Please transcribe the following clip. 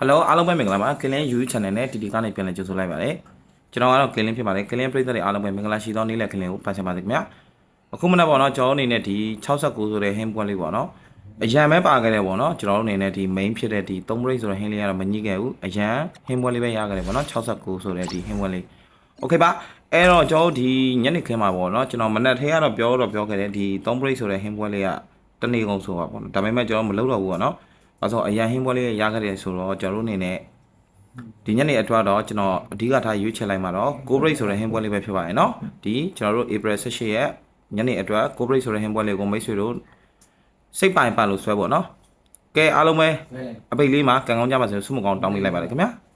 ဟယ်လိုအားလုံးပဲမင်္ဂလာပါ Clean YouTube Channel နဲ့ TT ကနေပြန်လည်ကြိုဆိုလိုက်ပါတယ်ကျွန်တော်ကတော့ Clean ဖြစ်ပါတယ် Clean ပရိသတ်တွေအားလုံးပဲမင်္ဂလာရှိသောနေ့လည် Clean ကိုဖန်ဆင်းပါစေခင်ဗျာအခုမနက်ပေါ့နော်ကျွန်တော်အနေနဲ့ဒီ69ဆိုတဲ့ hint point လေးပေါ့နော်အရန်ပဲပါခဲ့တယ်ပေါ့နော်ကျွန်တော်အနေနဲ့ဒီ main ဖြစ်တဲ့ဒီ3 break ဆိုတဲ့ hint လေးကတော့မညှိခဲ့ဘူးအရန် hint point လေးပဲရခဲ့တယ်ပေါ့နော်69ဆိုတဲ့ဒီ hint point လေး Okay ပါအဲ့တော့ကျွန်တော်ဒီညနေခင်းမှာပေါ့နော်ကျွန်တော်မနက်ထဲကတော့ပြောတော့ပြောခဲ့တယ်ဒီ3 break ဆိုတဲ့ hint point လေးကတနေကုန်ဆိုတာပေါ့နော်ဒါပေမဲ့ကျွန်တော်မလုပ်တော့ဘူးပေါ့နော် ။အဲဆိုအရန်ဟင်းပွဲလေးရခဲ့တယ်ဆိုတော့ကျွန်တော်အနေနဲ့ဒီညနေအတွက်တော့ကျွန်တော်အဓိကထားရွေးချယ်လိုက်မှာတော့ corporate ဆိုတဲ့ဟင်းပွဲလေးပဲဖြစ်ပါရဲ့နော်။ဒီကျွန်တော်တို့ April 18ရက်ညနေအတွက် corporate ဆိုတဲ့ဟင်းပွဲလေးကိုမိတ်ဆွေတို့စိတ်ပိုင်ပါလို့ဆွဲပေါ့နော်။ကဲအားလုံးပဲအပိတ်လေးမှာကံကောင်းကြပါစေဆုမကောင်းတောင်းပေးလိုက်ပါတယ်ခင်ဗျာ။